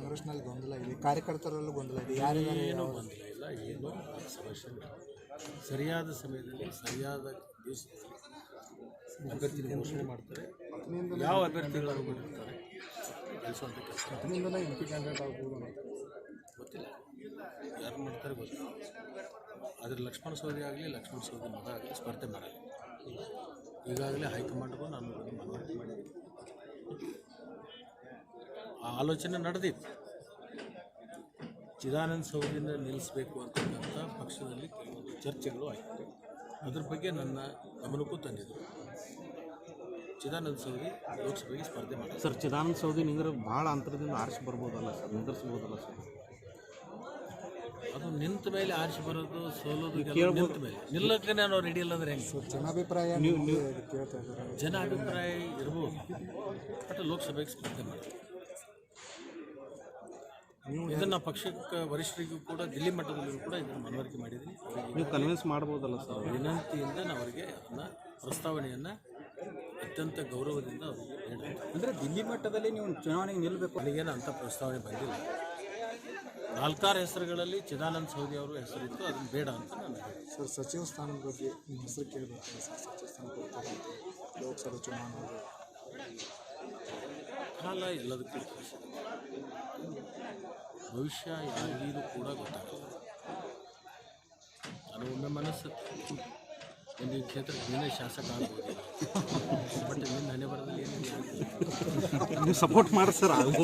ಕಾಂಗ್ರೆಸ್ನಲ್ಲಿ ಗೊಂದಲ ಇದೆ ಕಾರ್ಯಕರ್ತರಲ್ಲೂ ಗೊಂದಲ ಇದೆ ಯಾರಿದ್ದಾರೆ ಏನೂ ಗೊಂದಲ ಇಲ್ಲ ಏನೂ ಸಮಸ್ಯೆ ಇಲ್ಲ. ಸರಿಯಾದ ಸಮಯದಲ್ಲಿ ಸರಿಯಾದ ದಿವಸದಲ್ಲಿ ಅಭ್ಯರ್ಥಿ ಘೋಷಣೆ ಮಾಡ್ತಾರೆ. ಯಾವ ಅಭ್ಯರ್ಥಿಗಳು ಬಂದಿರ್ತಾರೆ ಗೆಲ್ಲಿಸುವಂಥ ಕೆಲಸ ಅದರಿಂದಲೇ ಎಂ ಪಿ ಕ್ಯಾಂಡಿಡೇಟ್ ಆಗ್ಬೋದು ಗೊತ್ತಿಲ್ಲ. ಯಾರು ಮಾಡ್ತಾರೆ ಗೊತ್ತಿಲ್ಲ. ಆದರೆ ಲಕ್ಷ್ಮಣ ಸೌದಿ ಆಗಲಿ ಲಕ್ಷ್ಮಣ ಸೌದಿ ಮಗ ಆಗಲಿ ಸ್ಪರ್ಧೆ ಮಾಡಲ್ಲ. ಈಗಾಗಲೇ ಹೈಕಮಾಂಡ್ಗೂ ನಾನು ಮನವರಿಕೆ ಮಾಡಿದ್ದೀನಿ. ಆಲೋಚನೆ ನಡೆದಿತ್ತು ಚಿದಾನಂದ ಸೌಧಿನ ನಿಲ್ಲಿಸಬೇಕು ಅಂತಕ್ಕಂಥ ಪಕ್ಷದಲ್ಲಿ ಕೆಲವೊಂದು ಚರ್ಚೆಗಳು ಆಯಿತು. ಅದ್ರ ಬಗ್ಗೆ ನನ್ನ ಗಮನಕ್ಕೂ ತಂದಿದ್ದರು ಚಿದಾನಂದ ಸೌಧಿ ಲೋಕಸಭೆಗೆ ಸ್ಪರ್ಧೆ ಮಾಡಿ ಸರ್ ಚಿದಾನಂದ ಸೌದಿ ನಿಂದ್ರೆ ಭಾಳ ಅಂತರದಿಂದ ಆರಿಸಿ ಬರ್ಬೋದಲ್ಲ ಸರ್? ನಿಂದಿರ್ಸ್ಬೋದಲ್ಲ ಸರ್? ಅದು ನಿಂತ ಮೇಲೆ ಆರಿಸಿ ಬರೋದು ಸೋಲೋದು ನಿಂತ ಮೇಲೆ. ನಿಲ್ಲಕ್ಕೆ ನಾನು ರೆಡಿ ಇಲ್ಲ ಅಂದ್ರೆ ಹೆಂಗೆ? ಜನಾಭಿಪ್ರಾಯ ಅಭಿಪ್ರಾಯ ಜನ ಅಭಿಪ್ರಾಯ ಇರ್ಬೋದು. ಬಟ್ ಲೋಕಸಭೆಗೆ ಸ್ಪರ್ಧೆ ಮಾಡಿ. ಇದನ್ನು ಪಕ್ಷಕ್ಕೆ ವರಿಷ್ಠರಿಗೂ ಕೂಡ ದಿಲ್ಲಿ ಮಟ್ಟದಲ್ಲೂ ಕೂಡ ಇದನ್ನು ಮನವರಿಕೆ ಮಾಡಿದ್ದೀನಿ ನೀವು ಕನ್ವಿನ್ಸ್ ಮಾಡ್ಬೋದಲ್ಲ ಸರ್ ವಿನಂತಿಯಿಂದ ನಾನು ಅವರಿಗೆ ಅದನ್ನು ಪ್ರಸ್ತಾವನೆಯನ್ನು ಅತ್ಯಂತ ಗೌರವದಿಂದ ಅವರಿಗೆ ಅಂದರೆ ದಿಲ್ಲಿ ಮಟ್ಟದಲ್ಲಿ ನೀವು ಚುನಾವಣೆಗೆ ನಿಲ್ಲಬೇಕು ಅಲ್ಲಿಗೇನು ಅಂಥ ಪ್ರಸ್ತಾವನೆ ಬಂದಿಲ್ಲ. ನಾಲ್ಕಾರು ಹೆಸರುಗಳಲ್ಲಿ ಚಿದಾನಂದ ಸೌದಿ ಅವರು ಹೆಸರಿತ್ತು ಅದನ್ನು ಬೇಡ ಅಂತ ನಾನು ಸರ್ ಸಚಿವ ಸ್ಥಾನದ ಬಗ್ಗೆ ನಿಮ್ಮ ಹೆಸರು ಕೇಳಬೇಕು. ಸರ್ ಸಚಿವ ಸ್ಥಾನ ಲೋಕಸಭೆ ಚುನಾವಣೆ. ಕಾಲ ಎಲ್ಲದಕ್ಕೂ. ಭವಿಷ್ಯ ಯಾರಿಗೂ ಕೂಡ ಗೊತ್ತಾಗಲ್ಲ. ನಾನು ಒಮ್ಮೆ ಮನಸ್ಸು ಒಂದು ಈ ಕ್ಷೇತ್ರಕ್ಕೆ ನೀನೇ ಶಾಸಕ ಆಗ್ಬೋದು. ಬಟ್ ನಿನ್ನ ಹಣೆ ಬರದಲ್ಲಿ ನೀವು ಸಪೋರ್ಟ್ ಮಾಡಿ ಸರ್ ಆಗ್ಬೋದು